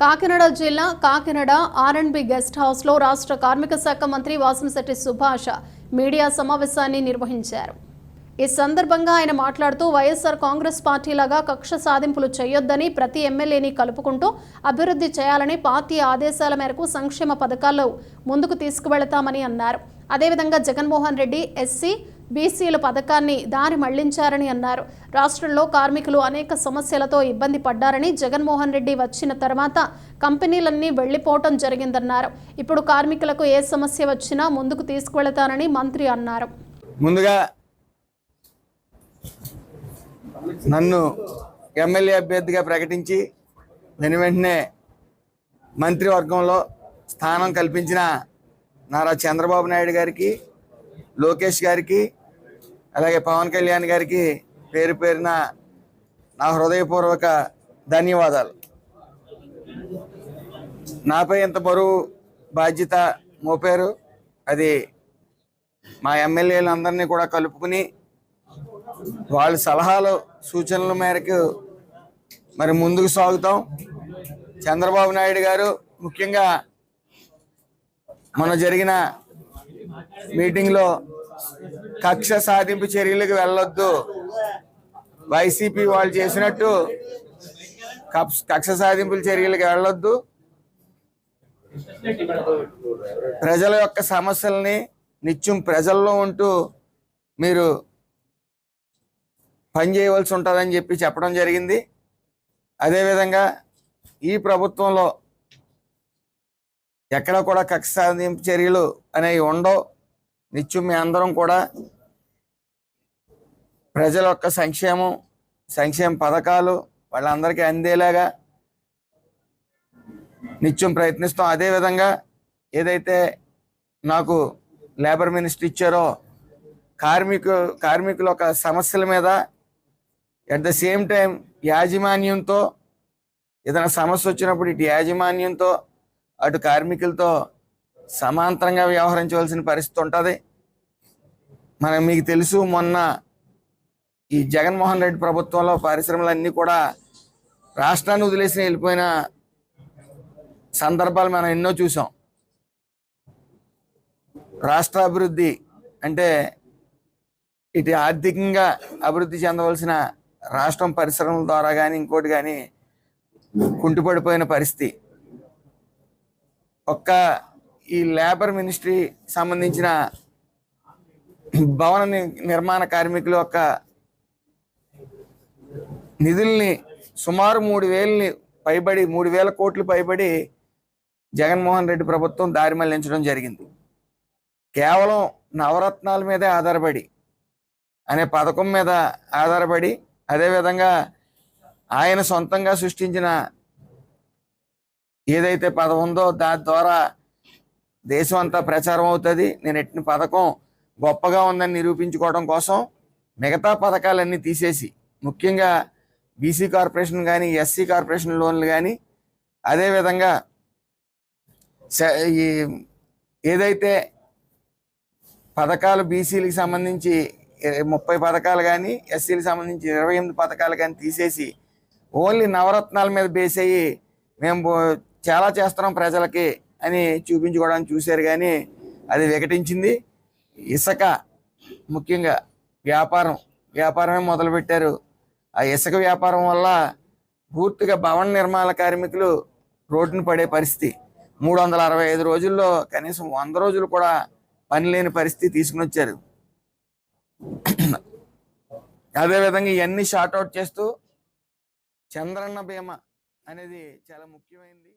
కాకినాడ జిల్లా కాకినాడ ఆర్ఎండ్బి గెస్ట్ హౌస్లో రాష్ట్ర కార్మిక శాఖ మంత్రి వాసంశెట్టి సుభాష మీడియా సమావేశాన్ని నిర్వహించారు. ఈ సందర్భంగా ఆయన మాట్లాడుతూ వైఎస్ఆర్ కాంగ్రెస్ పార్టీలాగా కక్ష సాధింపులు చేయొద్దని ప్రతి ఎమ్మెల్యేని కలుపుకుంటూ అభివృద్ధి చేయాలని పార్టీ ఆదేశాల మేరకు సంక్షేమ పథకాల్లో ముందుకు తీసుకువెళతామని అన్నారు. అదేవిధంగా జగన్మోహన్ రెడ్డి ఎస్సీ బీసీల పథకాన్ని దారి మళ్ళించారని అన్నారు. రాష్ట్రంలో కార్మికులు అనేక సమస్యలతో ఇబ్బంది పడ్డారని జగన్మోహన్ రెడ్డి వచ్చిన తర్వాత కంపెనీలన్నీ వెళ్ళిపోవటం జరిగిందన్నారు. ఇప్పుడు కార్మికులకు ఏ సమస్య వచ్చినా ముందుకు తీసుకువెళతానని మంత్రి అన్నారు. ముందుగా నన్ను ఎమ్మెల్యే అభ్యర్థిగా ప్రకటించి నేను వెంటనే మంత్రివర్గంలో స్థానం కల్పించిన నారా చంద్రబాబు నాయుడు గారికి లోకేష్ గారికి అలాగే పవన్ కళ్యాణ్ గారికి పేరు పేరున నా హృదయపూర్వక ధన్యవాదాలు. నాపై ఇంత బరువు బాధ్యత మోపారు అది మా ఎమ్మెల్యేలందరినీ కూడా కలుపుకుని వాళ్ళ సలహాలు సూచనల మేరకు మరి ముందుకు సాగుతాం. చంద్రబాబు నాయుడు గారు ముఖ్యంగా మొన్న జరిగిన మీటింగ్లో కక్ష సాధింపు చర్యలకు వెళ్ళొద్దు. వైసీపీ వాళ్ళు చేసినట్టు కక్ష- కక్ష సాధింపుల చర్యలకు వెళ్ళొద్దు. ప్రజల యొక్క సమస్యల్ని నిత్యం ప్రజల్లో ఉంటూ మీరు పని చేయవలసి ఉంటుందని చెప్పి చెప్పడం జరిగింది. అదేవిధంగా ఈ ప్రభుత్వంలో ఎక్కడ కూడా కక్ష సాధింపు చర్యలు అనేవి ఉండవు. నిత్యం మీ అందరం కూడా ప్రజల యొక్క సంక్షేమం సంక్షేమ పథకాలు వాళ్ళందరికీ అందేలాగా నిత్యం ప్రయత్నిస్తాం. అదేవిధంగా ఏదైతే నాకు లేబర్ మినిస్టర్ ఇచ్చారో కార్మికు కార్మికుల యొక్క సమస్యల మీద అట్ ద సేమ్ టైం యాజమాన్యంతో ఏదైనా సమస్య వచ్చినప్పుడు ఇటు యాజమాన్యంతో అటు కార్మికులతో సమాంతరంగా వ్యవహరించవలసిన పరిస్థితి ఉంటుంది. మనం మీకు తెలుసు మొన్న ఈ జగన్మోహన్ రెడ్డి ప్రభుత్వంలో పరిశ్రమలన్నీ కూడా రాష్ట్రాన్ని వదిలేసి వెళ్ళిపోయిన సందర్భాలు మనం ఎన్నో చూసాం. రాష్ట్ర అభివృద్ధి అంటే ఇటు ఆర్థికంగా అభివృద్ధి చెందవలసిన రాష్ట్రం పరిశ్రమల ద్వారా కానీ ఇంకోటి కానీ కుంటుపడిపోయిన పరిస్థితి. ఒక్క ఈ లేబర్ మినిస్ట్రీ సంబంధించిన భవన ని- నిర్మాణ కార్మికుల యొక్క నిధుల్ని సుమారు మూడు వేలని పైబడి మూడు వేల కోట్లు పైబడి జగన్మోహన్ రెడ్డి ప్రభుత్వం దారి మళ్ళించడం జరిగింది. కేవలం నవరత్నాల మీదే ఆధారపడి అనే పథకం మీద ఆధారపడి అదేవిధంగా ఆయన సొంతంగా సృష్టించిన ఏదైతే పదం ఉందో దాని ద్వారా దేశం అంతా ప్రచారం అవుతుంది. నేను ఎట్టిన పథకం గొప్పగా ఉందని నిరూపించుకోవడం కోసం మిగతా పథకాలన్నీ తీసేసి ముఖ్యంగా బీసీ కార్పొరేషన్ కానీ ఎస్సీ కార్పొరేషన్ లోన్లు కానీ అదేవిధంగా ఈ ఏదైతే పథకాలు బీసీలకు సంబంధించి ముప్పై పథకాలు కానీ ఎస్సీలకు సంబంధించి ఇరవై ఎనిమిది పథకాలు కానీ తీసేసి ఓన్లీ నవరత్నాల మీద బేస్ అయ్యి మేము చాలా చేస్తున్నాం ప్రజలకి అని చూపించుకోవడానికి చూశారు కానీ అది వికటించింది. ఇసుక ముఖ్యంగా వ్యాపారం వ్యాపారమే మొదలుపెట్టారు. ఆ ఇసుక వ్యాపారం వల్ల పూర్తిగా భవన నిర్మాణ కార్మికులు రోడ్డున పడే పరిస్థితి. మూడు వందల అరవై ఐదు రోజుల్లో కనీసం వంద రోజులు కూడా పని లేని పరిస్థితి తీసుకుని వచ్చారు. అదేవిధంగా ఇవన్నీ షార్ట్అవుట్ చేస్తూ చంద్రన్న బీమా అనేది చాలా ముఖ్యమైనది